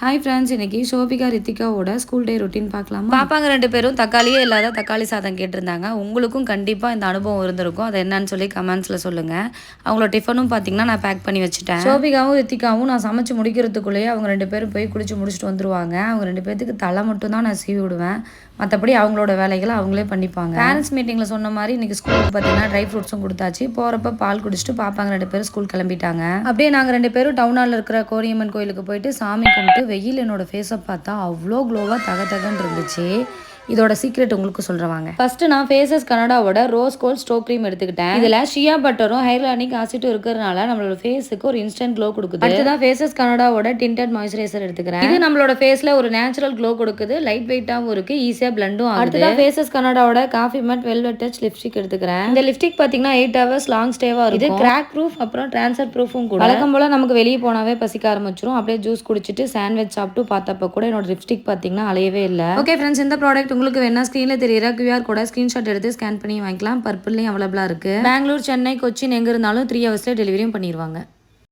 Hi friends இன்னைக்கு ஷோபிகா ரித்திகாவோட school day routine பார்க்கலாமா? பாப்பாங்க ரெண்டு பேரும் தக்காளியே இல்லாத தக்காளி சாதம் கேட்டிருந்தாங்க. உங்களுக்கும் கண்டிப்பாக இந்த அனுபவம் இருந்திருக்கும். அது என்னன்னு சொல்லி கமெண்ட்ஸில் சொல்லுங்கள் அவங்களோட டிஃபனும் பார்த்தீங்கன்னா நான் பேக் பண்ணி வச்சுட்டேன். ஷோபிகாவும் ரித்திகாவும் நான் சமைச்சு முடிக்கிறதுக்குள்ளேயே அவங்க ரெண்டு பேரும் போய் குளிச்சு முடிச்சுட்டு வந்துருவாங்க. அவங்க ரெண்டு பேர்த்துக்கு தலை மட்டும் தான் நான் சீவி விடுவேன். மற்றபடி அவங்களோட வேலைகளை அவங்களே பண்ணிப்பாங்க. பேரண்ட்ஸ் மீட்டிங்கில் சொன்ன மாதிரி இன்னைக்கு ஸ்கூலுக்கு பார்த்தீங்கன்னா ட்ரை ஃப்ரூட்ஸும் கொடுத்தாச்சு. போகிறப்ப பால் குடிச்சிட்டு பாப்பாங்க ரெண்டு பேரும் ஸ்கூல் கிளம்பிட்டாங்க. அப்படியே நாங்கள் ரெண்டு பேரும் டவுன் ஹாலில் இருக்கிற கோரியம்மன் கோயிலுக்கு போயிட்டு சாமி கும்பிட்டு வெயில் என்னோட ஃபேஸை பார்த்தா அவ்வளோ க்ளோவாக தக தகன்னு இருந்துச்சு. இதோட சீக்ரெட் உங்களுக்கு சொல்றவாங்க. ஃபர்ஸ்ட் நான் ஃபேஸஸ் கனடாவோட ரோஸ் கோல்ட் ஸ்டோ க்ரீம் எடுத்துக்கிட்டேன். இதுல ஷியா பட்டரும் ஹைலானிக் ஆசிட்டும் இருக்கிறதுனால நம்மளோட ஃபேஸுக்கு ஒரு இன்ஸ்டன்ட் க்ளோ கொடுக்குது. அடுத்ததான் ஃபேஸஸ் கனடாவோட டிண்டட் மாய்ஸ்சரைசர் எடுத்துக்கிறேன். இது நம்மளோட ஃபேஸ்ல ஒரு நேச்சுரல் க்ளோ கொடுக்குது. லைட் வெயிட்டாகவும் இருக்கு ஈஸியா பிளண்டும் ஆகுது. அடுத்ததான் Faces கனடாவோட coffee matte velvet touch lipstick எடுத்துக்கிறேன். இந்த லிப்ஸ்டிக் பாத்தீங்கன்னா எயிட் ஹவர்ஸ் லாங் ஸ்டேவா இருக்கும் இது கிராக் ப்ரூஃப் அப்புறம் ட்ரான்ஸ்ஃபர் ப்ரூஃபும் கூட. வழக்கம் போல நமக்கு வெளியே போனாவே பசிக்க ஆரம்பிச்சிரும். அப்படியே ஜூஸ் குடிச்சிட்டு சாண்ட்விச் சாப்பிட்டு பார்த்தப்ப கூட என்னோட லிப்ஸ்டிக் பாத்தீங்கன்னா அலையவே இல்லை. ஓகே ஃப்ரெண்ட்ஸ் இந்த ப்ராடக்ட் உங்களுக்கு வேணா ஸ்க்ரீன்ல தெரியற கியூஆர் கூட ஸ்கிரீன்ஷாட் எடுத்து ஸ்கேன் பண்ணி வாங்கிக்கலாம். பர்பிள்லையும் அவைலபிளா இருக்கு. பெங்களூர் சென்னை கொச்சின் எங்க இருந்தாலும் த்ரீ ஹவர்ஸ்ல டெலிவரியும் பண்ணிடுவாங்க